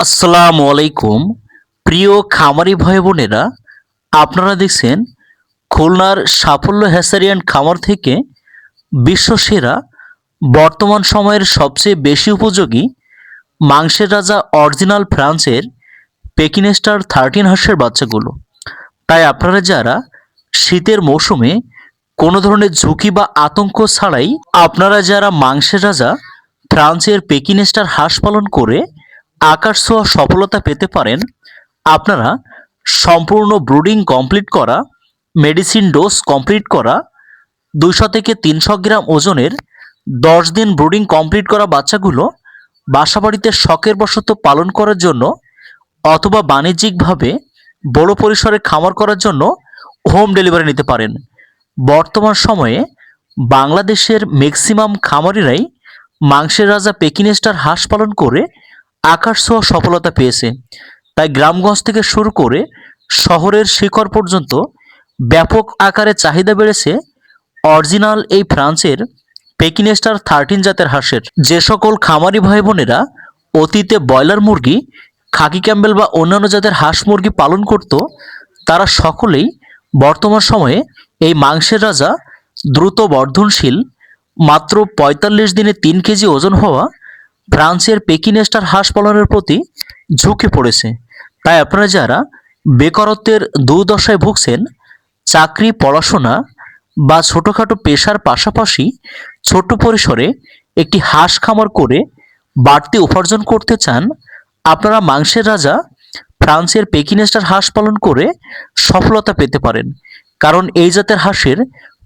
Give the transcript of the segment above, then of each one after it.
আসসালামু আলাইকুম। প্রিয় খামারি ভাই বোনেরা, আপনারা দেখছেন খুলনার সাফল্য হ্যাসারিয়ান খামার থেকে বিশ্বসেরা বর্তমান সময়ের সবচেয়ে বেশি উপযোগী মাংসের রাজা অরিজিনাল ফ্রান্সের পেকিনেস্টার থার্টিন হাঁসের বাচ্চাগুলো। তাই আপনারা যারা শীতের মৌসুমে কোনো ধরনের ঝুঁকি বা আতঙ্ক ছাড়াই আপনারা যারা মাংসের রাজা ফ্রান্সের পেকিনেস্টার হাঁস পালন করে আকাশ ছোঁয়া সফলতা পেতে পারেন। আপনারা সম্পূর্ণ ব্রুডিং কমপ্লিট করা, মেডিসিন ডোজ কমপ্লিট করা দুশো থেকে তিনশো গ্রাম ওজনের দশ দিন ব্রুডিং কমপ্লিট করা বাচ্চাগুলো বাসাবাড়িতে শখের বশত পালন করার জন্য অথবা বাণিজ্যিকভাবে বড় পরিসরে খামার করার জন্য হোম ডেলিভারি নিতে পারেন। বর্তমান সময়ে বাংলাদেশের ম্যাক্সিমাম খামারিরাই মাংসের রাজা পেকিনেস্টার হাঁস পালন করে আকাশ ছোঁয়া সফলতা পেয়েছে। তাই গ্রামগঞ্জ থেকে শুরু করে শহরের শিখর পর্যন্ত ব্যাপক আকারে চাহিদা বেড়েছে অরিজিনাল এই ফ্রান্সের পেকিনেস্টার থার্টিন জাতের হাঁসের। যে সকল খামারি ভাই বোনেরা অতীতে ব্রয়লার মুরগি, খাকি ক্যাম্বেল বা অন্যান্য জাতের হাঁস মুরগি পালন করত, তারা সকলেই বর্তমান সময়ে এই মাংসের রাজা দ্রুত বর্ধনশীল, মাত্র পঁয়তাল্লিশ দিনে তিন কেজি ওজন হওয়া ফ্রান্সের পেকিনেস্টার হাঁস পালনের প্রতি ঝুঁকে পড়েছে। তাই আপনারা যারা বেকারত্বের দুর্দশায় ভুগছেন, চাকরি, পড়াশোনা বা ছোটোখাটো পেশার পাশাপাশি ছোট পরিসরে একটি হাঁস খামার করে বাড়তি উপার্জন করতে চান, আপনারা মাংসের রাজা ফ্রান্সের পেকিনেস্টার হাঁস পালন করে সফলতা পেতে পারেন। কারণ এই জাতের হাঁসের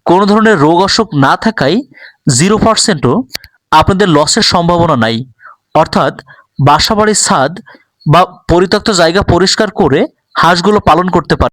কোনো ধরনের রোগ অসুখ না থাকায় জিরো পার্সেন্টও আপনাদের লসের সম্ভাবনা নাই। অর্থাৎ বাসাবাড়ির ছাদ বা পরিত্যক্ত জায়গা পরিষ্কার করে হাঁসগুলো পালন করতে পারে।